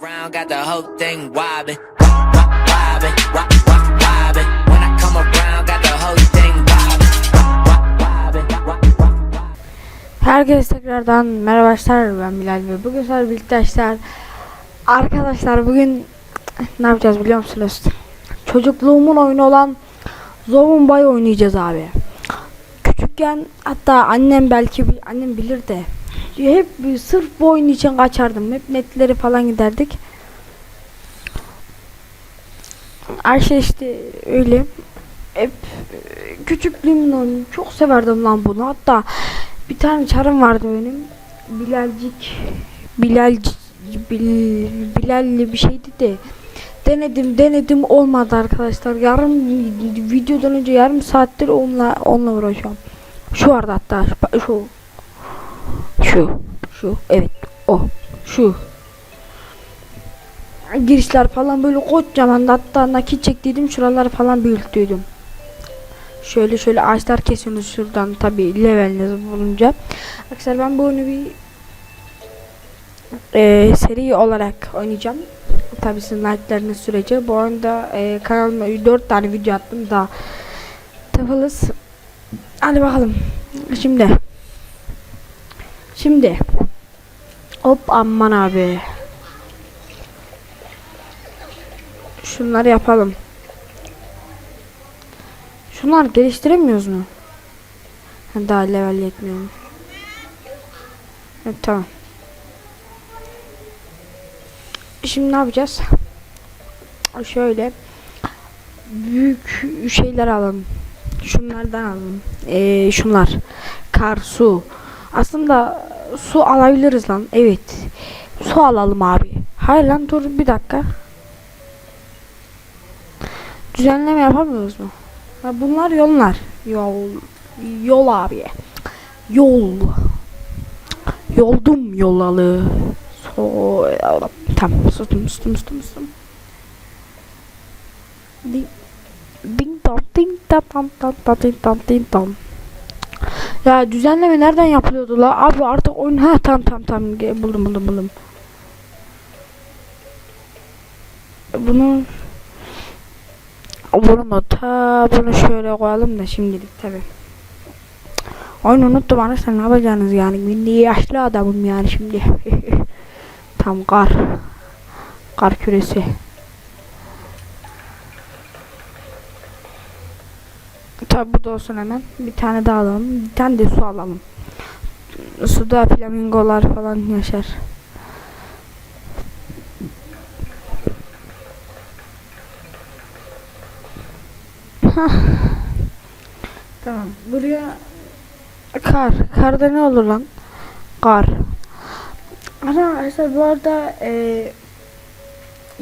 Round got the whole thing wobbin', wop, wop, wobbin', wop, wop, wobbin'. When I come around, got the whole thing. Herkese tekrardan merhaba arkadaşlar ben Bilal ve bugün sizlerle birlikte arkadaşlar Arkadaşlar bugün ne yapacağız biliyor musunuz? Çocukluğumun oyunu olan Zombie oynayacağız abi Küçükken hatta annem belki annem bilir de Hep sırf bu oyun için kaçardım. Hep netleri falan giderdik. Her şey işte öyle. Hep e, küçüklüğümün oyunu. Çok severdim lan bunu. Hatta bir tane çarım vardı benim. Bilalcik Bilal Bil, Bilalli bir şeydi de. Denedim denedim. Olmadı arkadaşlar. Yarım videodan önce yarım saattir onunla onunla uğraşıyorum. Şu vardı hatta şu şu şu evet o şu girişler falan böyle kocaman hatta nakit çektiydim şuraları falan büyüttüydüm. Şöyle şöyle ağaçlar kesiyorsunuz şuradan tabi leveliniz bulunca. Arkadaşlar ben bu oyunu bir e, seri olarak oynayacağım. Tabi sizin like'larınız sürece. Bu oyunda e, kanalıma 4 tane video attım daha. Tıfılız. Hadi bakalım. Şimdi. Şimdi. Hop aman abi. Şunları yapalım. Şunlar geliştiremiyoruz mu? Ha, daha level yetmiyor. Evet, tamam. Şimdi ne yapacağız? Şöyle büyük şeyler alalım. Şunlardan alalım. Ee, şunlar. Kar, su. Aslında su alabiliriz lan. Evet. Su alalım abi. Hayır lan dur bir dakika. Düzenleme yapamıyoruz mu? Ha, bunlar yollar. Yol. Yol abi. Yol. Yoldum yolalı. So tamam sustum sustum sustum sustum. Ding dong ding tam tam tam ding tam ding tam. Ya düzenleme nereden yapılıyordu la? Abi artık oyun ha tam tam tam buldum buldum buldum. Bunu bunu? Ta bunu şöyle koyalım da şimdilik tabi. Oyunu unuttum arkadaşlar ne yapacağınız yani. De yaşlı adamım yani şimdi. Tam kar. Kar küresi. Tabi bu da olsun hemen. Bir tane daha alalım. Bir tane de su alalım. Suda flamingolar falan yaşar. Tamam. Buraya kar. Karda ne olur lan? Kar. Ana arkadaşlar bu arada e,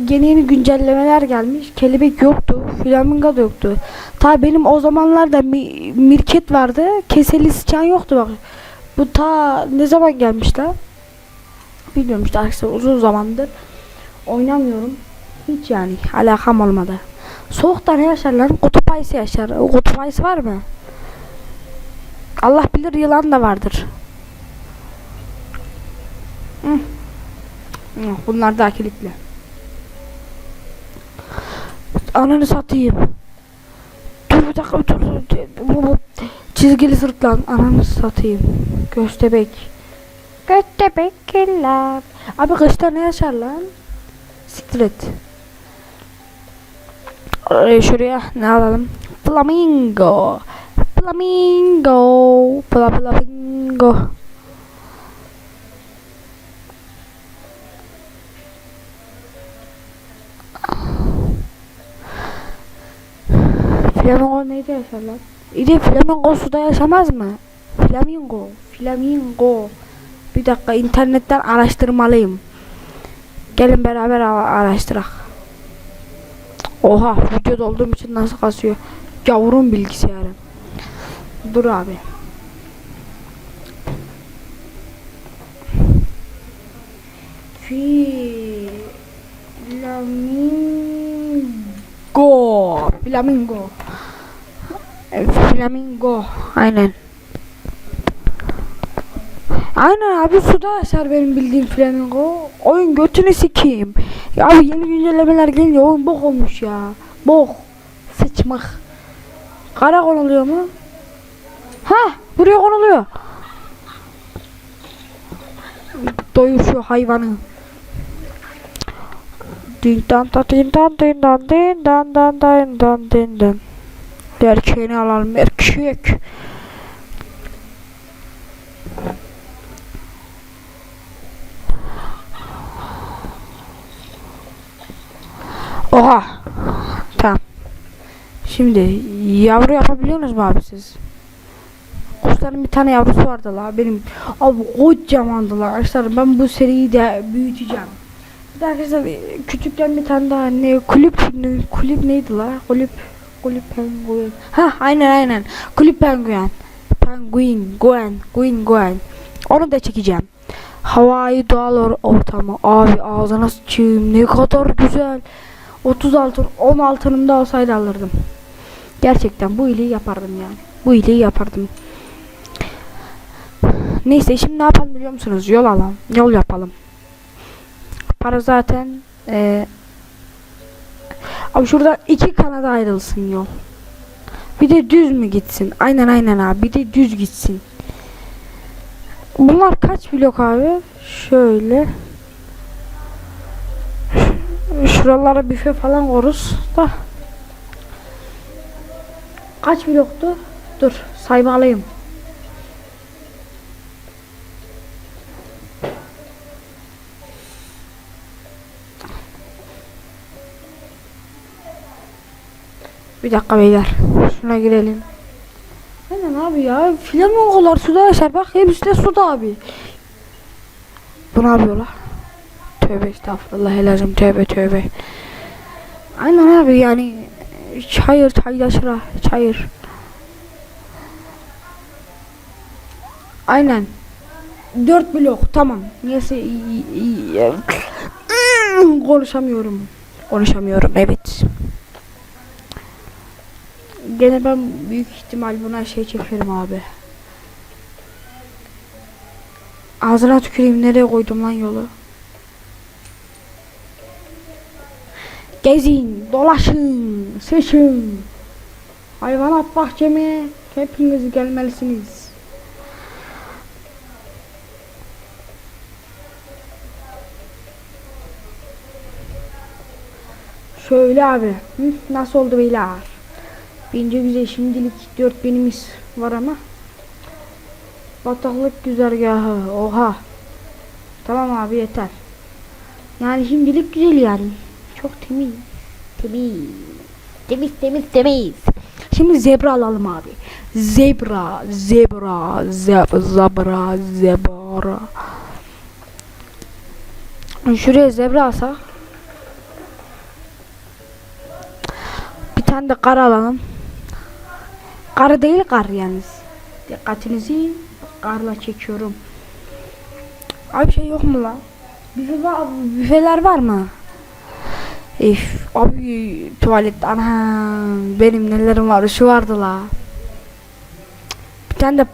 yeni yeni güncellemeler gelmiş. Kelebek yoktu. Flamingo da yoktu. Ta benim o zamanlarda mi, mirket vardı. Keseli sıçan yoktu bak. Bu ta ne zaman gelmişler? Bilmiyorum işte arkadaşlar uzun zamandır oynamıyorum. Hiç yani alakam olmadı. Soğukta ne yaşar lan? Kutup ayısı yaşar. O kutup ayısı var mı? Allah bilir yılan da vardır. Hı. Bunlar daha kilitli. Ananı satayım. Dur bir dakika dur, dur. Çizgili sırtlan. Ananı satayım. Göstebek. Göstebekler. Abi kışta ne yaşar lan? Siktir et. Ee, şuraya ne alalım? Flamingo. Flamingo. Fla flamingo. Flamingo neyde yaşar lan? De flamingo suda yaşamaz mı? Flamingo. Flamingo. Bir dakika internetten araştırmalıyım. Gelin beraber ara- araştırak. Oha videoda olduğum için nasıl kasıyor? Yavrum bilgisayarım. Dur abi. Flamingo. Flamingo. Flamingo. Aynen. Aynen abi suda yaşar benim bildiğim flamingo. Oyun götünü sikeyim. Ya abi yeni güncellemeler gelince oyun bok olmuş ya. Bok. Sıçmak. Kara konuluyor mu? Ha buraya konuluyor. Doyur şu hayvanı. Din dan da din dan din dan din dan dan dan dan din dan. Erkeğini alalım erkek. Oha. Tamam. Şimdi yavru yapabiliyorsunuz mu abi siz? Kuşların bir tane yavrusu vardı la benim. Abi kocamandı la arkadaşlar ben bu seriyi de büyüteceğim. Bir de arkadaşlar küçükken bir tane daha ne kulüp kulüp neydi la? Kulüp kulüp penguen. Ha aynen aynen. Kulüp penguen. Penguin, Gwen, Gwen, Gwen. Onu da çekeceğim. Havai doğal or- ortamı. Abi ağzına sıçayım. Ne kadar güzel. 30 altın, 10 altınım da olsaydı alırdım. Gerçekten bu iyiliği yapardım yani. Bu iyiliği yapardım. Neyse şimdi ne yapalım biliyor musunuz? Yol alalım. Yol yapalım. Para zaten eee Abi şurada iki kanada ayrılsın yol. Bir de düz mü gitsin? Aynen aynen abi. Bir de düz gitsin. Bunlar kaç blok abi? Şöyle. Şuralara büfe falan koruz da. Kaç bloktu? Dur saymalıyım. Bir dakika beyler. Şuna girelim. Aynen abi ya. Flamingolar suda yaşar. Bak hepsi de suda abi. Bu ne yapıyorlar? Tövbe estağfurullah helacım tövbe tövbe. Aynen abi yani çayır çaydaşıra çayır. Aynen. Dört blok tamam. Neyse konuşamıyorum. Konuşamıyorum evet. Gene ben büyük ihtimal buna şey çekerim abi. Ağzına tüküreyim nereye koydum lan yolu? Gezin, dolaşın, seçin. Hayvanat bahçeme hepiniz gelmelisiniz. Şöyle abi. Hı, nasıl oldu beyler? Bence güzel şimdilik 4000'imiz var ama. Bataklık güzergahı. Oha. Tamam abi yeter. Yani şimdilik güzel yani. Çok temiz. Temiz. Temiz temiz temiz. Şimdi zebra alalım abi. Zebra, zebra, zeb zebra, zebra. Şuraya zebra alsak. Bir tane de kar alalım. Kar değil kar yalnız. Dikkatinizi karla çekiyorum. Abi şey yok mu lan? Büfe var, büfeler var mı? Ef, abi tuvalet ana benim nelerim var şu vardı la. Bir tane de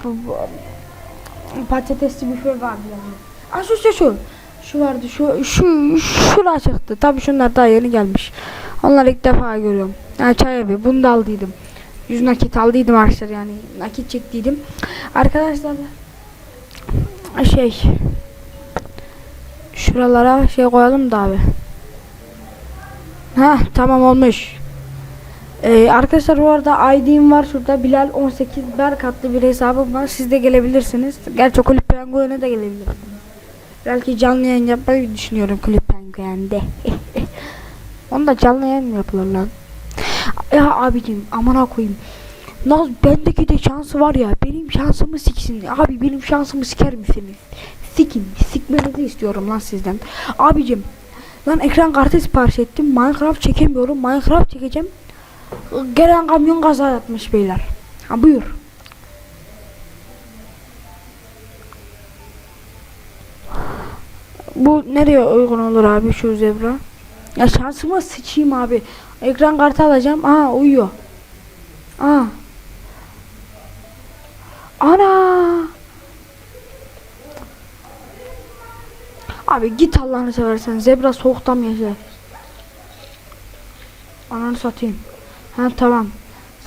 patatesli büfe vardı yani. Aa şu şu şu. Şu vardı şu şu şura çıktı. Tabi şunlar daha yeni gelmiş. Onları ilk defa görüyorum. Yani çay evi bunu da aldıydım. 100 nakit aldıydım arkadaşlar yani nakit çektiydim. Arkadaşlar şey şuralara şey koyalım da abi. Ha tamam olmuş. Ee, arkadaşlar bu arada ID'm var şurada Bilal 18 Berk adlı bir hesabım var. Siz de gelebilirsiniz. Gerçi Kulüp Penguen'e de gelebilirsiniz. Belki canlı yayın yapmayı düşünüyorum Kulüp Penguen'de. Onu da canlı yayın mı yapılır lan? Ya abicim amına koyayım. Naz bendeki de şansı var ya. Benim şansımı siksin. Abi benim şansımı siker misiniz? Sikin. Sikmenizi istiyorum lan sizden. Abicim. Lan ekran kartı sipariş ettim. Minecraft çekemiyorum. Minecraft çekeceğim. Gelen kamyon kaza yapmış beyler. Ha buyur. Bu nereye uygun olur abi şu zebra? Ya şansıma sıçayım abi. Ekran kartı alacağım. Aa uyuyor. Aa. Ana. Abi git Allah'ını seversen. Zebra soğukta mı yaşar? Ananı satayım. Ha tamam.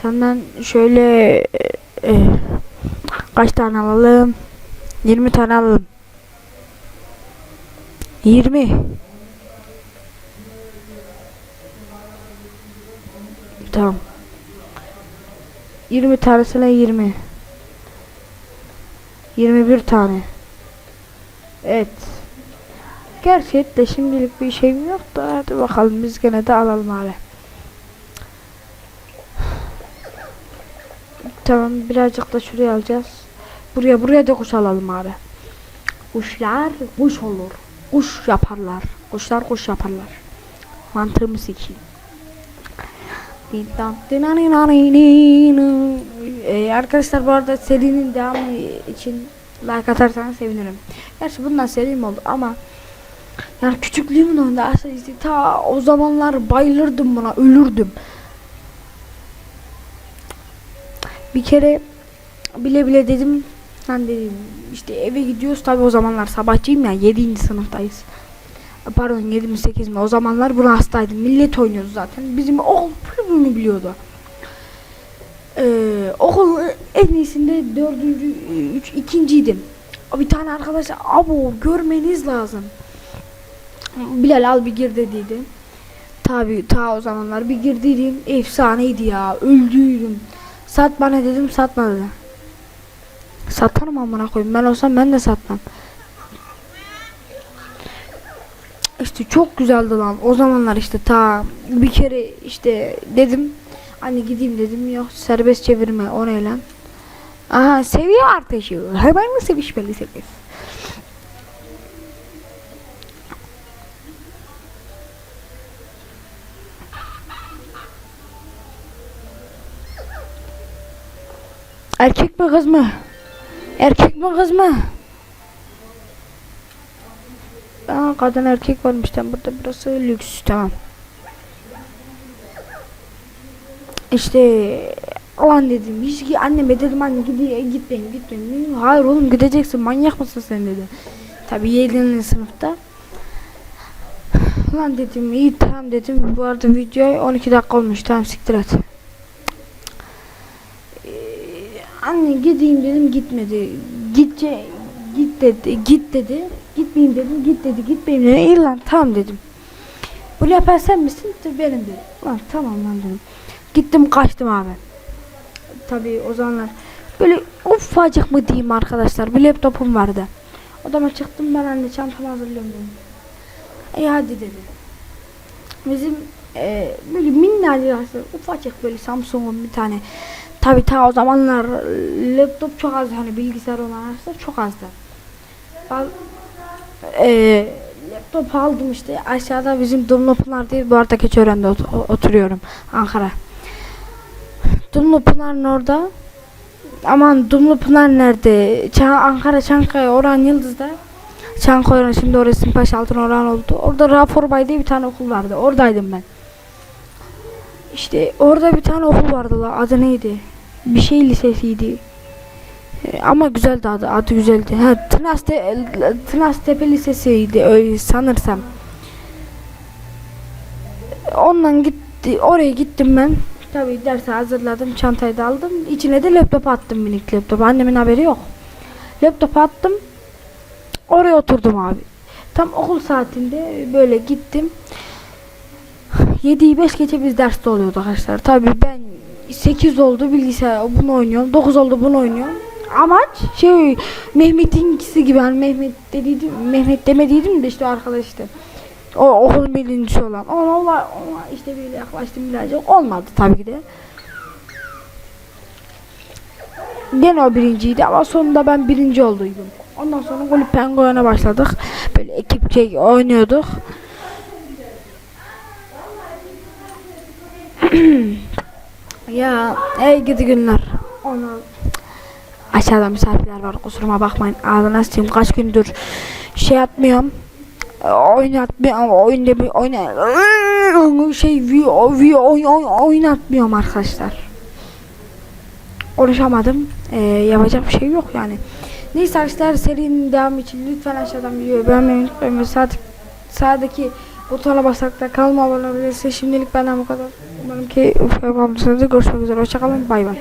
Senden şöyle e, kaç tane alalım? 20 tane alalım. 20. Tamam. 20 tanesine 20. 21 tane. Evet. Gerçekten şimdilik bir şeyim yok da hadi bakalım biz gene de alalım abi. Tamam birazcık da şuraya alacağız. Buraya buraya da kuş alalım abi. Kuşlar kuş olur. Kuş yaparlar. Kuşlar kuş yaparlar. Mantığımı sikeyim. Ee, arkadaşlar bu arada serinin devamı için like atarsanız sevinirim. Gerçi bundan seri mi oldu ama yani küçüklüğümün önünde aslında işte ta o zamanlar bayılırdım buna ölürdüm. Bir kere bile bile dedim ben dedim işte eve gidiyoruz tabi o zamanlar sabahçıyım ya 7. sınıftayız. Pardon 7 mi 8 mi o zamanlar buna hastaydım. Millet oynuyordu zaten. Bizim okul bunu biliyordu. Ee, okul en iyisinde dördüncü, üç, ikinciydim. Bir tane arkadaş abo görmeniz lazım. Bilal al bir gir dediydi. Tabi ta o zamanlar bir girdiydim. Efsaneydi ya. Öldüydüm. Sat bana dedim satmadı. Satarım amına koyayım. Ben olsam ben de satmam. İşte çok güzeldi lan. O zamanlar işte ta bir kere işte dedim hani gideyim dedim yok serbest çevirme o ne lan? Aha seviye artışı. Hemen mi sevişmelisiniz? Erkek mi kız mı? Erkek mi kız mı? Aa, kadın erkek varmış tam burada burası lüks tamam. İşte Ulan dedim hiç anneme dedim anne gideyim gitmeyin gitmeyin dedim. Hayır oğlum gideceksin manyak mısın sen dedi. Tabii 7. sınıfta. Ulan dedim iyi tamam dedim. Bu arada video 12 dakika olmuş tamam siktir et. Ee, anne gideyim dedim gitmedi. Gitce git dedi git dedi. Gitmeyeyim dedim git dedi gitmeyeyim dedi. İyi lan tamam dedim. Bunu yapan sen misin? Benim dedim. Lan tamam lan dedim. Gittim kaçtım abi. Tabii o zamanlar böyle ufacık mı diyeyim arkadaşlar bir laptopum vardı. Odama çıktım ben anne çantamı hazırlıyorum dedim. İyi hadi dedi. Bizim e, böyle minnacık ufacık böyle Samsung'un bir tane. Tabii ta o zamanlar laptop çok az hani bilgisayar olan araçlar çok azdı. Ben e, laptop aldım işte aşağıda bizim Dumlupınar diye bu arada Keçiören'de ot- oturuyorum Ankara. Dumlu Pınar'ın orada. Aman Dumlu Pınar nerede? Çan Ankara Çankaya Orhan Yıldız'da. Çankaya şimdi orası Simpaş Altın Orhan oldu. Orada Rafor Bay diye bir tane okul vardı. Oradaydım ben. İşte orada bir tane okul vardı la. Adı neydi? Bir şey lisesiydi. Ee, ama güzeldi adı. Adı güzeldi. Ha, Tınas, Te Tınas Tepe Lisesi'ydi öyle sanırsam. Ondan gitti. Oraya gittim ben. Tabii derse hazırladım, çantayı da aldım. İçine de laptop attım minik laptop. Annemin haberi yok. Laptop attım. Oraya oturdum abi. Tam okul saatinde böyle gittim. 7'yi 5 geçe biz derste oluyordu arkadaşlar. Tabii ben 8 oldu bilgisayar bunu oynuyorum. 9 oldu bunu oynuyorum. Amaç şey Mehmet'inkisi gibi hani Mehmet dediydim Mehmet demediydim de işte o arkadaş işte. O okul birincisi olan. Ona, ona, ona işte böyle yaklaştım birazcık. Olmadı tabii ki de. Gene o birinciydi ama sonunda ben birinci olduydum. Ondan sonra Kulüp Penguen'e başladık. Böyle ekipçe oynuyorduk. ya ey gidi günler. Ona aşağıda misafirler var kusuruma bakmayın. Ağzına sıçayım kaç gündür şey atmıyorum oynatmıyorum oyunda bir oyna şey vi, vi, oy, oy, oynatmıyorum arkadaşlar konuşamadım ee, yapacak bir şey yok yani neyse arkadaşlar serinin devamı için lütfen aşağıdan videoyu beğenmeyi unutmayın ve sağdaki, Butona basarak da kanalıma abone olabilirsiniz. Şimdilik benden bu kadar. Umarım ki ufak Görüşmek üzere. Hoşçakalın. Bay bay.